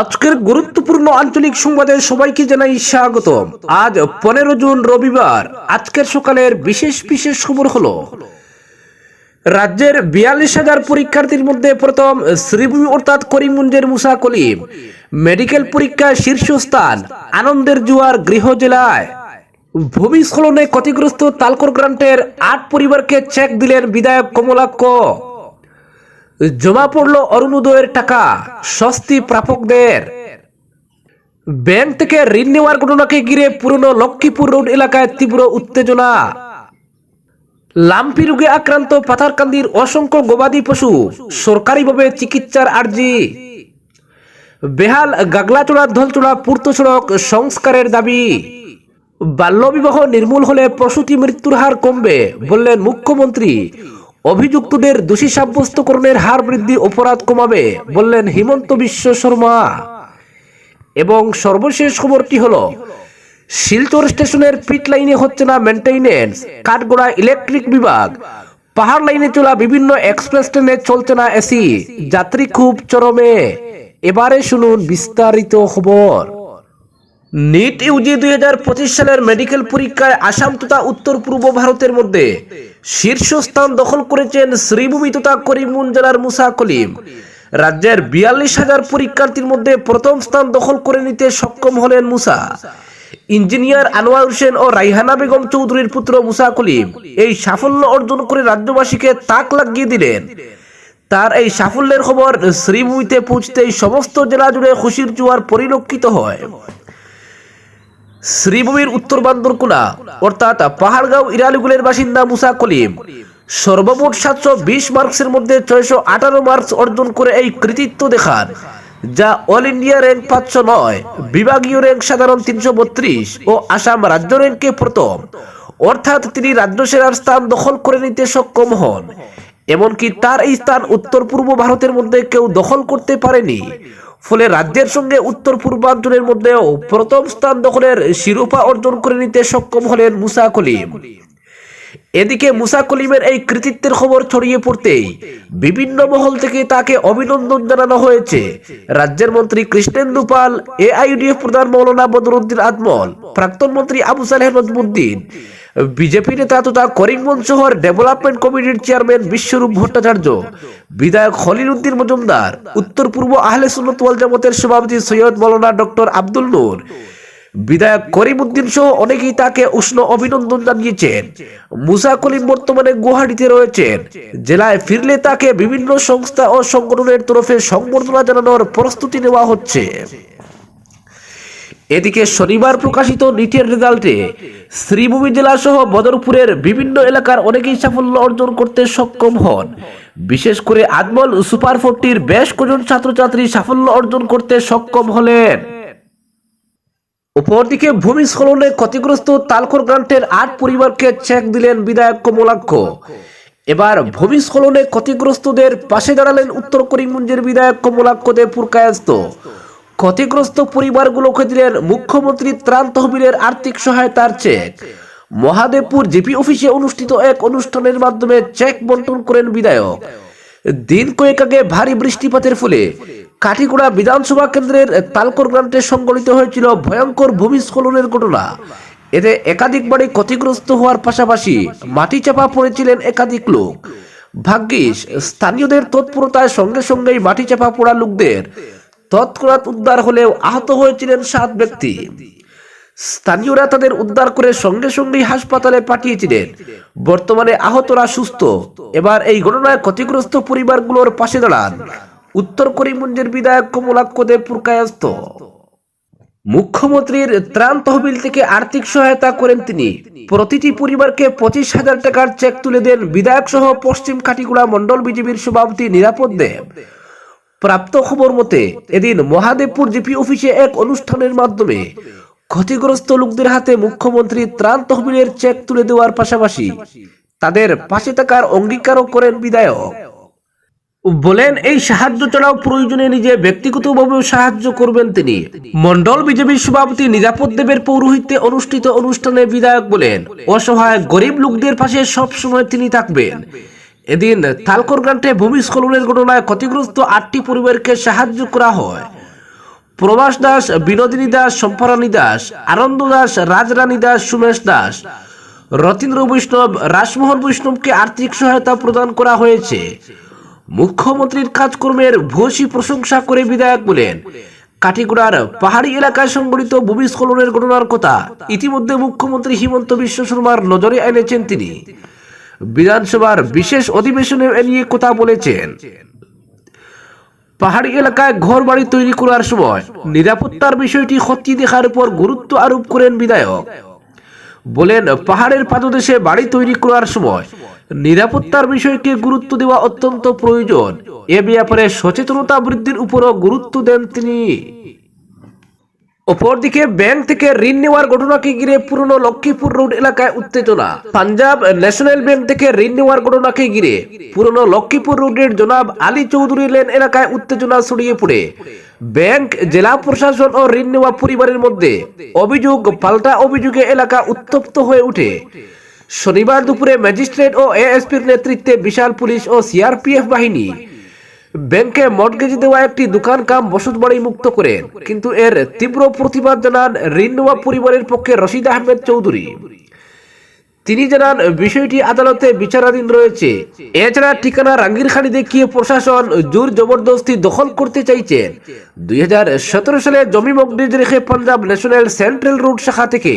আজকের গুরুত্বপূর্ণ আঞ্চলিক সংবাদে সবাইকে জানাই স্বাগত আজ পনেরো জুন রবিবার, আজকের সকালের বিশেষ বিশেষ খবর হলো, রাজ্যের বিয়াল্লিশ হাজার পরীক্ষার্থীর মধ্যে প্রথম শ্রীভূমি অর্থাৎ করিমগঞ্জের মুসা কলিম মেডিকেল পরীক্ষায় শীর্ষস্থান, আনন্দের জুয়ার গৃহ জেলায়। ভূমিস্খলনে ক্ষতিগ্রস্ত তালকর গ্রান্টের আট পরিবারকে চেক দিলেন বিধায়ক কমলাক্ষ। জমা পড়ল অরুণোদয়ের টাকা, স্বস্তি প্রাপকদের। ব্যাংক থেকে ঋণ নেওয়ার ঘটনাকে ঘিরে পুরনো লক্ষ্মীপুর রোড এলাকায় তীব্র উত্তেজনা। লাম্পি রোগে আক্রান্ত পাথারকান্দির অসংখ্য গবাদি পশু সরকারিভাবে চিকিৎসার আর্জি। বেহাল গাগলাচড়া ধলচড়া পূর্ত সড়ক সংস্কারের দাবি। বাল্যবিবাহ নির্মূল হলে প্রসূতি মৃত্যুর হার কমবে, বললেন মুখ্যমন্ত্রী অভিযুক্তদের দোষী সাব্যস্তকরণের হার বৃদ্ধি অপরাধ কমাবে, বললেন হিমন্ত বিশ্ব শর্মা। এবং সর্বশেষ খবরটি হলো, শিলচর স্টেশনের পিট লাইনে হচ্ছে না মেনটেইনেন্স, কাঠগোড়া ইলেকট্রিক বিভাগ। পাহাড় লাইনে চলা বিভিন্ন এক্সপ্রেস ট্রেনে চলছে না এসি, যাত্রী খুব চরমে। এবারে শুনুন বিস্তারিত খবর। নিট ইউজি দুই হাজার পঁচিশ সালের মেডিকেল পরীক্ষায় আসাম তথা উত্তর পূর্ব ভারতের মধ্যে শীর্ষস্থান দখল করেছেন শ্রীভূমি তথা করিমগঞ্জ জেলার মুসা কলিম। রাজ্যের বিয়াল্লিশ হাজার পরীক্ষার্থীর মধ্যে প্রথম স্থান দখল করে নিতে সক্ষম হলেন মুসা। ইঞ্জিনিয়ার আনোয়ার হোসেন ও রাইহানা বেগম চৌধুরীর পুত্র মুসা কলিম এই সাফল্য অর্জন করে রাজ্যবাসীকে তাক লাগিয়ে দিলেন। তার এই সাফল্যের খবর শ্রীভূমিতে পৌঁছতেই সমস্ত জেলা জুড়ে খুশির জোয়ার পরিলক্ষিত হয়। শ্রীভূমির উত্তর বান্দরকুলা অর্থাৎ পাহাড়গাঁও ইরালিগুলের বাসিন্দা মুসা কলিম। সর্বমোট সাতশো বিশ মার্কসের মধ্যে ছয়শো আঠারো মার্কস অর্জন করে এই কৃতিত্ব দেখান, যা অল ইন্ডিয়া র্যাঙ্ক পাঁচশো নয়, বিভাগীয় র্যাঙ্ক সাধারণ তিনশো বত্রিশ ও আসাম রাজ্য র্যাঙ্কে প্রথম। অর্থাৎ তিনি রাজ্য সেরার স্থান দখল করে নিতে সক্ষম হন। এমনকি তার এই স্থান উত্তর পূর্ব ভারতের মধ্যে কেউ দখল করতে পারেনি। ফলে রাজ্যের সঙ্গে উত্তর পূর্বাঞ্চলের মধ্যেও প্রথম স্থান দখলের শিরোপা অর্জন করে নিতে সক্ষম হলেন মুসা কলিম এদিকে মুসা কলিমের এই কৃতিত্বের খবর ছড়িয়ে পড়তেই বিভিন্ন মহল থেকে তাকে অভিনন্দন জানানো হয়েছে। রাজ্যের মন্ত্রী কৃষ্ণেন্দু পাল, এআইডিএফ প্রধান মৌলানা বদরুদ্দিন আজমল, প্রাক্তন মন্ত্রী আবু সালেহ নজমুদ্দিন, বিজেপি নেতা তথা করিমগঞ্জ শহর ডেভেলপমেন্ট কমিটির চেয়ারম্যান বিশ্বরূপ ভট্টাচার্য, বিধায়ক খলিল উদ্দিন মজুমদার, উত্তর পূর্ব আহলে সুন্নত জামাতের সভাপতি সৈয়দ মৌলানা ডক্টর আব্দুল নূর বিধায়ক করিমউদ্দিন সহ অনেকেই তাকে উষ্ণ অভিনন্দন জানিয়েছেন। মুসা কলিম বর্তমানে গুয়াহাটিতে রয়েছেন। জেলায় ফিরলে তাকে বিভিন্ন সংস্থা ও সংগঠনের তরফে সংবর্ধনা জানানোর প্রস্তুতি নেওয়া হচ্ছে। এদিকে শনিবার প্রকাশিত নিটের রেজাল্টে শ্রীভূমি জেলা সহ বদরপুরের বিভিন্ন এলাকার অনেকেই সাফল্য অর্জন করতে সক্ষম হন। বিশেষ করে আজমল সুপার ফোরটির বেশ কজন ছাত্রছাত্রী সাফল্য অর্জন করতে সক্ষম হলেন। অপরদিকে ভূমিস্খলনে ক্ষতিগ্রস্ত তালকর গ্রান্টের আট পরিবারকে চেক দিলেন বিধায়ক কমলাক্ষ এবার ভূমিস্খলনে ক্ষতিগ্রস্তদের পাশে দাঁড়ালেন উত্তর করিমগঞ্জের বিধায়ক কমলাক্ষ দেব পুরকায়স্ত ক্ষতিগ্রস্ত পরিবারগুলোকে দিলেন মুখ্যমন্ত্রী ত্রাণ তহবিলের আর্থিক সহায়তার চেক মহাদেবপুর জিপি অফিসে অনুষ্ঠিত এক অনুষ্ঠানের মাধ্যমে চেক বন্টন করেন বিধায়ক। দিন কয়েক আগে ভারী বৃষ্টিপাতের ফলে কাঠিগোড়া বিধানসভা কেন্দ্রের তালকর গ্রান্টে সংঘটিত হয়েছিল ভয়ঙ্কর ভূমিস্খলনের ঘটনা। এতে একাধিক বাড়ি ক্ষতিগ্রস্ত হওয়ার পাশাপাশি মাটি চাপা পড়েছিলেন একাধিক লোক। ভাগ্যিস, স্থানীয়দের তৎপরতায় সঙ্গে সঙ্গেই মাটি চাপা পড়া লোকদের তৎক্ষণাৎ উদ্ধার হলেও আহত হয়েছিলেন সাত ব্যক্তি। স্থানীয়রা তাদের উদ্ধার করে সঙ্গে সঙ্গেই হাসপাতালে পাঠিয়েছিলেন। বর্তমানে আহতরা সুস্থ। এবার এই ঘটনায় ক্ষতিগ্রস্ত পরিবারগুলোর পাশে দাঁড়ান। উত্তর করিমগঞ্জের বিধায়ক কমলাক্ষ দেব পুরকায়স্ত মুখ্যমন্ত্রীর ত্রাণ তহবিল থেকে আর্থিক সহায়তা করেন তিনি। প্রতিটি পরিবারকে পঁচিশ হাজার টাকার চেক তুলে দেন বিধায়ক সহ পশ্চিম কাটিগুড়া মন্ডল বিজেপির সভাপতি নিরাপদ দেব। প্রাপ্ত খবর মতে, এদিন মহাদেবপুর জিপি অফিসে এক অনুষ্ঠানের মাধ্যমে ক্ষতিগ্রস্ত লোকদের হাতে মুখ্যমন্ত্রী ত্রাণ তহবিলের চেক তুলে দেওয়ার পাশাপাশি তাদের পাশে থাকার অঙ্গীকারও করেন বিধায়ক। বলেন, এই সাহায্য ছাড়াও প্রয়োজনে নিজে ব্যক্তিগতভাবেও সাহায্য করবেন তিনি। মন্ডল বিজেপির সভাপতি নিরাপদ দেবের পৌরোহিত্যে অনুষ্ঠিত অনুষ্ঠানে বিধায়ক বলেন, অসহায় গরিব লোকদের পাশে সব সময় তিনি থাকবেন। এদিন তালকর গ্রান্টে ভূমিস্খলনের ঘটনায় ক্ষতিগ্রস্ত আটটি পরিবারকে সাহায্য করা হয়। প্রবাস দাস, বিনোদিনী দাস সম্পরানী দাস, আনন্দ দাস, রাজরানী দাস, সুমেশ দাস, রতীন্দ্র বৈষ্ণব, রাজমোহন বৈষ্ণবকে আর্থিক সহায়তা প্রদান করা হয়েছে। মুখ্যমন্ত্রীর কাজকর্মের ভূয়সী প্রশংসা করে বিধায়ক বলেন কাটিগুড়ার পাহাড়ি এলাকায় সংঘটিত ভূমিস্খলনের ঘটনার কথা ইতিমধ্যে মুখ্যমন্ত্রী হিমন্ত বিশ্ব শর্মার নজরে এনেছেন তিনি। বিধানসভার বিশেষ অধিবেশনে এ নিয়ে কথা বলেছেন। পাহাড়ি এলাকায় ঘর বাড়ি তৈরি করার সময় নিরাপত্তার বিষয়টি খতিয়ে দেখার উপর গুরুত্ব আরোপ করেন বিধায়ক। বলেন, পাহাড়ের পাদদেশে বাড়ি তৈরি করার সময় নিরাপত্তার বিষয়কে গুরুত্ব দেওয়া অত্যন্ত প্রয়োজন। এ ব্যাপারে সচেতনতা বৃদ্ধির উপরও গুরুত্ব দেন তিনি। অপরদিকে, ব্যাংক থেকে ঋণ নেওয়ার ঘটনাকে ঘিরে পুরনো লক্ষ্মীপুর রোড এলাকায় উত্তেজনা। পাঞ্জাব ন্যাশনাল ব্যাংক থেকে ঋণ নেওয়ার ঘটনাকে ঘিরে পুরনো লক্ষ্মীপুর রোডের জনাব আলী চৌধুরী লেন এলাকায় উত্তেজনা ছড়িয়ে পড়ে। ব্যাংক, জেলা প্রশাসন ও ঋণ নেওয়া পরিবারের মধ্যে অভিযোগ, পাল্টা অভিযোগে এলাকা উত্তপ্ত হয়ে ওঠে। শনিবার দুপুরে ম্যাজিস্ট্রেট ও এএসপির নেতৃত্বে বিশাল পুলিশ ও সিআরপিএফ বাহিনী। ব্যাংকে মর্টগেজ দেওয়া একটি দোকান কাম বসত বাড়ি মুক্ত করেন। কিন্তু এর তীব্র প্রতিবাদ জানান ঋণ নেওয়া পরিবারের পক্ষে রশিদ আহমেদ চৌধুরী। তিনি জানান, বিষয়টি আদালতে বিচারাধীন রয়েছে। এছাড়া ঠিকানা রাঙ্গিরখানি দেখিয়ে প্রশাসন জোর জবরদস্তি দখল করতে চাইছেন। দুই হাজার সতেরো সালে জমি মগনিজ রেখে পাঞ্জাব ন্যাশনাল সেন্ট্রাল রোড শাখা থেকে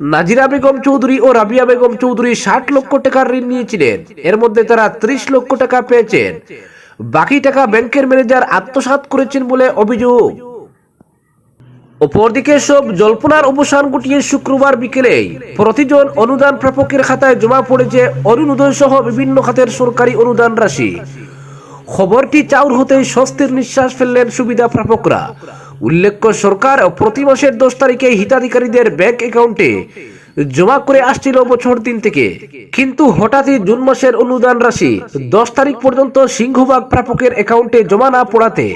নাজিরা বেগম চৌধুরী ও রাবিয়া বেগম চৌধুরী ষাট লক্ষ টাকার ঋণ নিয়েছিলেন। এর মধ্যে তারা ত্রিশ লক্ষ টাকা পেয়েছেন। বাকি টাকা ব্যাংকের ম্যানেজার আত্মসাৎ করেছেন বলে অভিযোগ। অপরদিকে সব জল্পনার অবসান ঘটিয়ে শুক্রবার বিকেলে প্রতিজন অনুদান প্রাপকের খাতায় জমা পড়েছে অরুণোদয় সহ বিভিন্ন খাতের সরকারি অনুদান রাশি। খবরটি চাউর হতেই স্বস্তির নিঃশ্বাস ফেললেন সুবিধা প্রাপকরা। উল্লেখ্য, সরকার প্রতি মাসের দশ তারিখে হিতাধিকারীদের ব্যাংক অ্যাকাউন্টে জমা করে আসছিল বছর দিন থেকে। কিন্তু হঠাৎই জুন মাসের অনুদান রাশি দশ তারিখ পর্যন্ত সিংহভাগ প্রাপকের অ্যাকাউন্টে জমা না পড়াতে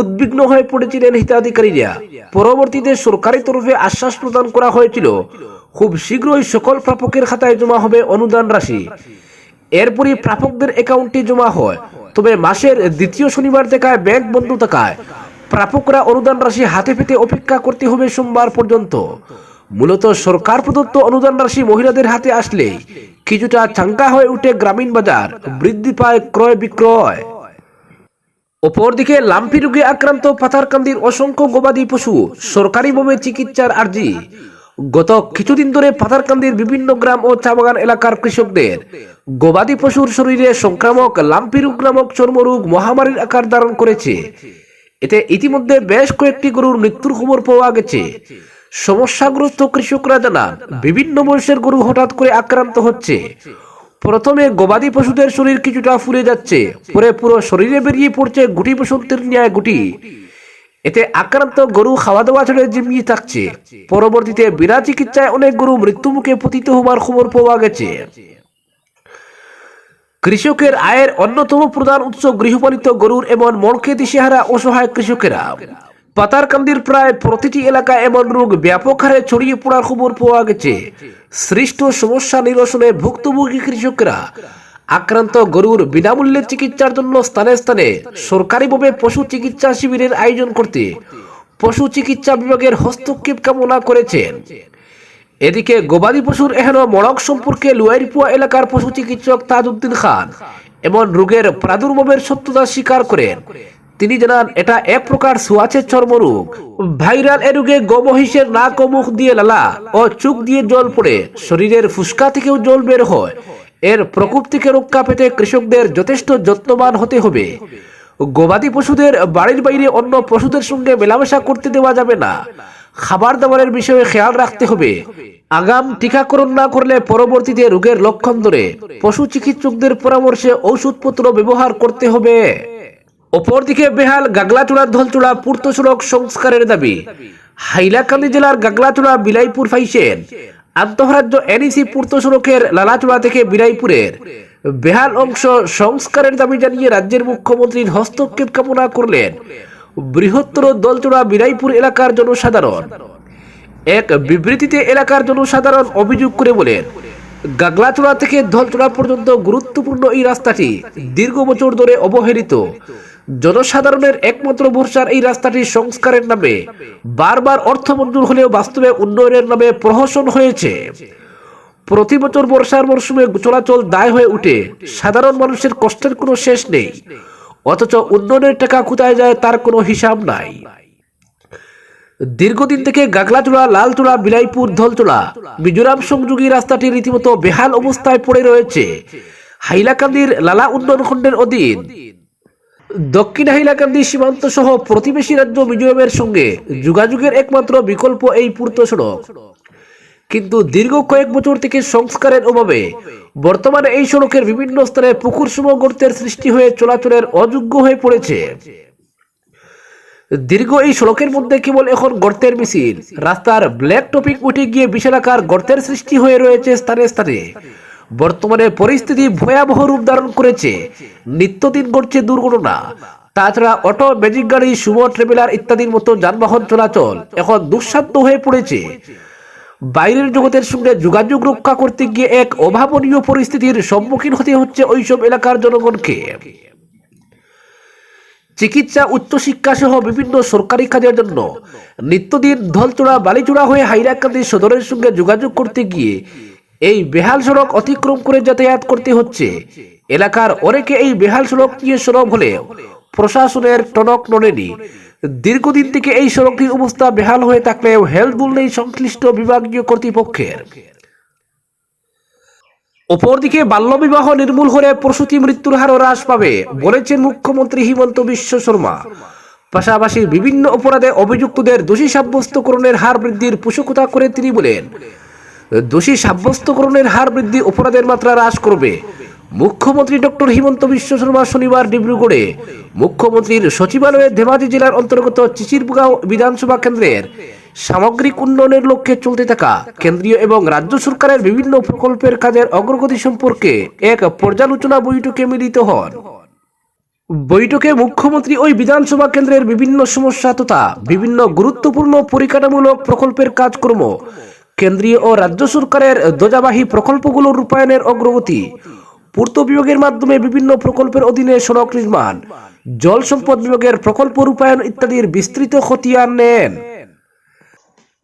উদ্বিগ্ন হয়ে পড়েছিলেন হিতাধিকারীরা। পরবর্তীতে সরকারি তরফে আশ্বাস প্রদান করা হয়েছিল, খুব শীঘ্রই সকল প্রাপকের খাতায় জমা হবে অনুদান রাশি। এরপরই প্রাপকদের অ্যাকাউন্টে জমা হয়। তবে মাসের দ্বিতীয় শনিবার দেখায় ব্যাংক বন্ধ থাকায় প্রাপকরা অনুদান রাশি হাতে পেতে অপেক্ষা করতে হবে সোমবার পর্যন্ত। মূলত সরকার প্রদত্ত অনুদান রাশি মহিলাদের হাতে আসলে কিছুটা চাঙ্কা হয়ে উঠে গ্রামীণ বাজার, বৃদ্ধি পায় ক্রয় বিক্রয়। অপরদিকে লাম্পি রোগে আক্রান্ত পাথারকান্দির অসংখ্য গবাদি পশু সরকারিভাবে চিকিৎসার আর্জি। গত কিছুদিন ধরে পাথারকান্দির বিভিন্ন গ্রাম ও চা বাগান এলাকার কৃষকদের গবাদি পশুর শরীরে সংক্রামক লাম্পি রোগ নামক চর্মরোগ মহামারীর আকার ধারণ করেছে। এতে ইতিমধ্যে বেশ কয়েকটি গরুর মৃত্যুর খবর পাওয়া গেছে। সমস্যাগ্রস্ত কৃষকরা জানান বিভিন্ন বয়সের গরু হঠাৎ করে আক্রান্ত হচ্ছে। প্রথমে গবাদি পশুদের শরীর কিছুটা ফুলে যাচ্ছে, পরে পুরো শরীরে বেরিয়ে পড়ছে গুটি বসন্তের ন্যায় গুটি। এতে আক্রান্ত গরু খাওয়া দাওয়া ছেড়ে জিমিয়ে থাকছে। পরবর্তীতে বিনা চিকিৎসায় অনেক গরু মৃত্যুমুখে পতিত হওয়ার খবর পাওয়া গেছে। কৃষকের আয়ের অন্যতম প্রধান উৎস গৃহপালিত গরুর এমন মনকে দিশেহারা অসহায় কৃষকেরা। পাতারকান্দির প্রায় প্রতিটি এলাকায় এমন রোগ ব্যাপক হারে ছড়িয়ে পড়ার খবর পাওয়া গেছে। সৃষ্ট সমস্যা নিরসনে ভুক্তভোগী কৃষকরা আক্রান্ত গরুর বিনামূল্যে চিকিৎসার জন্য স্থানে স্থানে সরকারিভাবে পশু চিকিৎসা শিবিরের আয়োজন করতে পশু চিকিৎসা বিভাগের হস্তক্ষেপ কামনা করেছেন। এদিকে গবাদি পশুর এহেন মড়ক সম্পর্কে লুয়াইরপুয়া এলাকার পশু চিকিৎসক তাজউদ্দিন খান এমন রোগের প্রাদুর্ভাবের সত্যতা স্বীকার করেন। তিনি জানান, এটা এক প্রকার সোয়াচের চর্মরোগ। ভাইরাল এ রোগে গমহিষের নাক ও মুখ দিয়ে লালা ও চোখ দিয়ে জল পড়ে, শরীরের ফুসকা থেকেও জল বের হয়। এর প্রকোপ থেকে রক্ষা পেতে কৃষকদের যথেষ্ট যত্নবান হতে হবে। গবাদি পশুদের বাড়ির বাইরে অন্য পশুদের সঙ্গে মেলামেশা করতে দেওয়া যাবে না। খাবার দাবারের বিষয়ে খেয়াল রাখতে হবে। আগাম টিকাকরণ না করলে পরবর্তীতে রোগের লক্ষণ ধরে। পশু চিকিৎসকদের পরামর্শে ঔষধপত্র ব্যবহার করতে হবে। অপরদিকে বেহাল গাগলাচূড়া ধলচূড়া পূর্ত সড়ক সংস্কারের দাবি। হাইলাকান্দি জেলার গাগলাচূড়া বিলাইপুর ফাইসেন আন্তঃরাজ্য এনইসি পূর্ত সড়কের লালাচূড়া থেকে বিলাইপুরের। বেহাল অংশ সংস্কারের দাবি জানিয়ে রাজ্যের মুখ্যমন্ত্রীর হস্তক্ষেপ কামনা করলেন বৃহত্তর দলচূড়া বিলাইপুর এলাকার জনসাধারণ। এক বিবৃতিতে এলাকার জনসাধারণ অভিযোগ করে বলেন, গাগলাচূড়া থেকে ধলচূড়া পর্যন্ত গুরুত্বপূর্ণ এই রাস্তাটি দীর্ঘ বছর ধরে অবহেলিত। জনসাধারণের একমাত্র ভরসার এই রাস্তাটি সংস্কারের নামে বারবার অর্থ মঞ্জুর হলেও বাস্তবে উন্নয়নের নামে প্রহসন হয়েছে। প্রতি বছর বর্ষার মরশুমে চলাচল দায় হয়ে উঠে সাধারণ মানুষের কষ্টের কোনো শেষ নেই। অথচ উন্নয়নের টাকা কোথায় যায় তার কোনো হিসাব নাই। দীর্ঘদিন থেকে গাগলাচূড়া লালচূড়া বিলাইপুর ধলচূড়া মিজোরাম সংযোগী রাস্তাটি রীতিমতো বেহাল অবস্থায় পড়ে রয়েছে। হাইলাকান্দির লালা উন্নয়ন খণ্ডের অধীন। দক্ষিণ হাইলাকান্দি সীমান্ত সহ প্রতিবেশী রাজ্য মিজোরামের সঙ্গে যোগাযোগের একমাত্র বিকল্প এই পূর্ত সড়ক। কিন্তু দীর্ঘ কয়েক বছর থেকে সংস্কারের অভাবে বর্তমানে এই সড়কের বিভিন্ন স্থানে পুকুর সম গর্তের সৃষ্টি হয়ে চলাচলের অযোগ্য হয়ে পড়েছে। দীর্ঘ এই সড়কের মধ্যে কেবল এখন গর্তের মিছিল, রাস্তার ব্ল্যাক টপিক উঠে গিয়ে বিশালাকার গর্তের সৃষ্টি হয়ে রয়েছে স্থানে স্থানে। বর্তমানে পরিস্থিতি ভয়াবহ রূপ ধারণ করেছে। নিত্যদিন ঘটছে দুর্ঘটনা। তাছাড়া অটো, ম্যাজিক গাড়ি, সুমো, ট্রেভেলার ইত্যাদির মতো যানবাহন চলাচল এখন দুঃসাধ্য হয়ে পড়েছে। বাইরের জগতের সঙ্গে যোগাযোগ রক্ষা করতে গিয়ে এক অভাবনীয় পরিস্থিতির সম্মুখীন হতে হচ্ছে ওইসব এলাকার জনগণকে। চিকিৎসা উচ্চশিক্ষা সহ বিভিন্ন সরকারি কাজের জন্য নিত্যদিন ধলচূড়া বালিচূড়া হয়ে হাইরাকান্দি সদরের সঙ্গে যোগাযোগ করতে গিয়ে এই বেহাল সড়ক অতিক্রম করে যাতায়াত করতে হচ্ছে। এলাকার অনেকে এই বেহাল সড়ক নিয়ে সরব হলেও প্রশাসনের টনক নড়েনি। দীর্ঘদিন থেকে এই সড়কটির অবস্থা বেহাল হয়ে থাকলেও হেলদুল নেই সংশ্লিষ্ট বিভাগীয় কর্তৃপক্ষের। অপরদিকে বাল্যবিবাহ নির্মূল হলে প্রসূতি মৃত্যুর হারও হ্রাস পাবে, বলেছেন মুখ্যমন্ত্রী হিমন্ত বিশ্ব শর্মা। পাশাপাশি বিভিন্ন অপরাধে অভিযুক্তদের দোষী সাব্যস্তকরণের হার বৃদ্ধির পোষকতা করে তিনি বলেন, দোষী সাব্যস্তকরণের হার বৃদ্ধি অপরাধের মাত্রা হ্রাস করবে। মুখ্যমন্ত্রী ডক্টর হিমন্ত বিশ্ব শর্মা শনিবার ডিব্রুগড়ে মুখ্যমন্ত্রীর সচিবালয়ে ধেমাজি জেলার অন্তর্গত চিচিরগাঁও বিধানসভা কেন্দ্রের সামগ্রিক উন্নয়নের লক্ষ্যে চলতে থাকা কেন্দ্রীয় এবং রাজ্য সরকারের বিভিন্ন প্রকল্পের কাজের অগ্রগতি সম্পর্কে এক পর্যালোচনা বৈঠকে মিলিত হন। বৈঠকে মুখ্যমন্ত্রী ওই বিধানসভা কেন্দ্রের বিভিন্ন সমস্যা তথা বিভিন্ন গুরুত্বপূর্ণ পরিকাঠামূলক প্রকল্পের কাজকর্ম কেন্দ্রীয় ও রাজ্য সরকারের ধ্বজাবাহী প্রকল্পগুলোর রূপায়ণের অগ্রগতি পূর্ত বিভাগের মাধ্যমে বিভিন্ন প্রকল্পের অধীনে সড়ক নির্মাণ, জল সম্পদ বিভাগের প্রকল্প রূপায়ণ ইত্যাদির বিস্তৃত খতিয়ান নেন।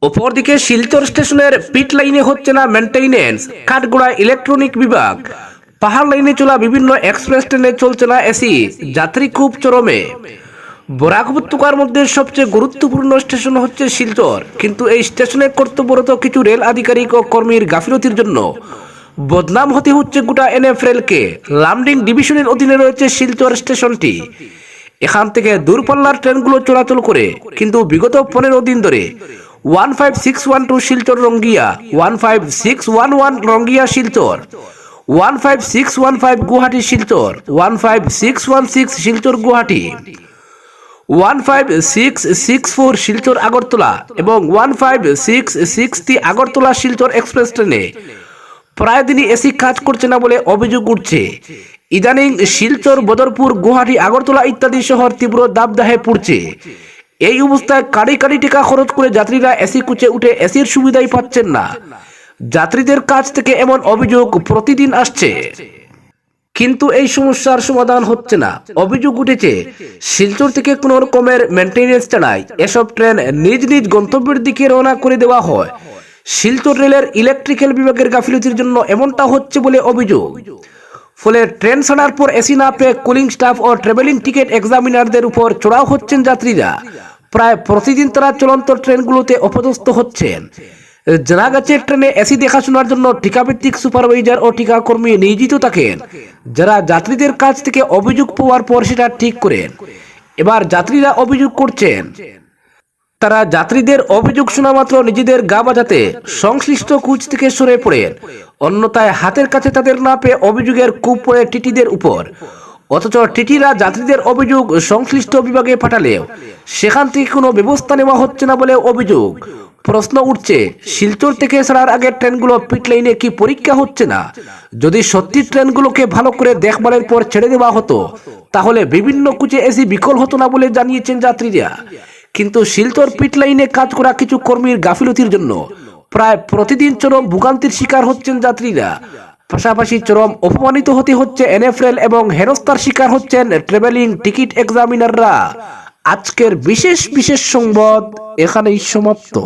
অপরদিকে শিলচর স্টেশনের পিট লাইনে হচ্ছে না মেনটেইনেন্স কাঠগোড়া ইলেকট্রনিক বিভাগ। পাহাড় লাইনে চলা বিভিন্ন এক্সপ্রেস ট্রেনে চলছে না এসি, যাত্রী খুব চরমে। বরাক উপত্যকার মধ্যে সবচেয়ে গুরুত্বপূর্ণ স্টেশন হচ্ছে শিলচর, কিন্তু এই স্টেশনে কর্তব্যরত কিছু রেল আধিকারিক ও কর্মীর গাফিলতির জন্য বদনাম হতে হচ্ছে গোটা এনএফ রেলকে লামডিং ডিভিশনের অধীনে রয়েছে শিলচর স্টেশনটি। এখান থেকে দূরপাল্লার ট্রেনগুলো চলাচল করে, কিন্তু বিগত পনেরো দিন ধরে one five six one two Silchar Rangiya, one five six one one Rangiya Silchar, one five six one five Guwahati Silchar, one five six one six Silchar Guwahati, one five six six four Silchar Agartala এবং one five six six Agartala Silchar express ট্রেনে প্রায় দিনই AC কাজ করছে না বলে অভিযোগ উঠছে। ইদানিং শিলচর, বদরপুর, গুয়াহাটি, আগরতলা ইত্যাদি শহর তীব্র দাবদাহে পড়ছে। এই অবস্থায় কাড়ি কাড়ি টাকা খরচ করে যাত্রীরা এসি কুচে উঠে এসির সুবিধাই পাচ্ছেন না। যাত্রীদের কাছ থেকে এমন অভিযোগ প্রতিদিন আসছে। কিন্তু এই সমস্যার সমাধান হচ্ছে না। অভিযোগ উঠেছে, শিলচর থেকে কোনো রকমের মেনটেনেন্স ছাড়াই এসব ট্রেন নিজ নিজ গন্তব্যের দিকে রওনা করে দেওয়া হয়। শিলচর রেলের ইলেকট্রিক্যাল বিভাগের গাফিলতির জন্য এমনটা হচ্ছে বলে অভিযোগ। ফলে ট্রেন ছাড়ার পর এসি না পেয়ে কুলিং স্টাফ ও ট্রাভেলিং টিকিট এক্সামিনারদের উপর চড়াও হচ্ছেন যাত্রীরা। প্রায় প্রতিদিন তারা চলন্ত ট্রেনগুলোতে অপদস্থ হচ্ছেন। জানা গেছে, ট্রেনে এসি দেখাশোনার জন্য টিকাভিত্তিক সুপারভাইজার ও টিকাকর্মী নিয়োজিত থাকেন। যারা যাত্রীদের কাছ থেকে অভিযোগ পাওয়ার পর সেটা ঠিক করেন। এবার যাত্রীরা অভিযোগ করছেন তারা যাত্রীদের অভিযোগ শোনা মাত্র নিজেদের গা বাজাতে সংশ্লিষ্ট কুচ থেকে সরে পড়েন। অন্যথায় হাতের কাছে তাদের না পেয়ে অভিযোগের কূপ পড়ে টিটিদের উপর। অথচ টিটিরা যাত্রীদের অভিযোগ সংশ্লিষ্ট বিভাগে পাঠালেও সেখান থেকে কোনো ব্যবস্থা নেওয়া হচ্ছে না বলে অভিযোগ। প্রশ্ন উঠছে, শিলচর থেকে ছাড়ার আগে ট্রেনগুলো পিট লাইনে কি পরীক্ষা হচ্ছে না? যদি সত্যি ট্রেনগুলোকে ভালো করে দেখভালের পর ছেড়ে দেওয়া হতো, তাহলে বিভিন্ন কুচে এসি বিকল হতো না বলে জানিয়েছেন যাত্রীরা। কিন্তু শিলচর পিট লাইনে কাজ করা কিছু কর্মীর গাফিলতির জন্য প্রায় প্রতিদিন চরম ভোগান্তির শিকার হচ্ছেন যাত্রীরা। পাশাপাশি চরম অপমানিত হতে হচ্ছে এনএফএল এবং হেনস্তার শিকার হচ্ছেন ট্রাভেলিং টিকিট এক্সামিনাররা আজকের বিশেষ বিশেষ সংবাদ এখানেই সমাপ্ত।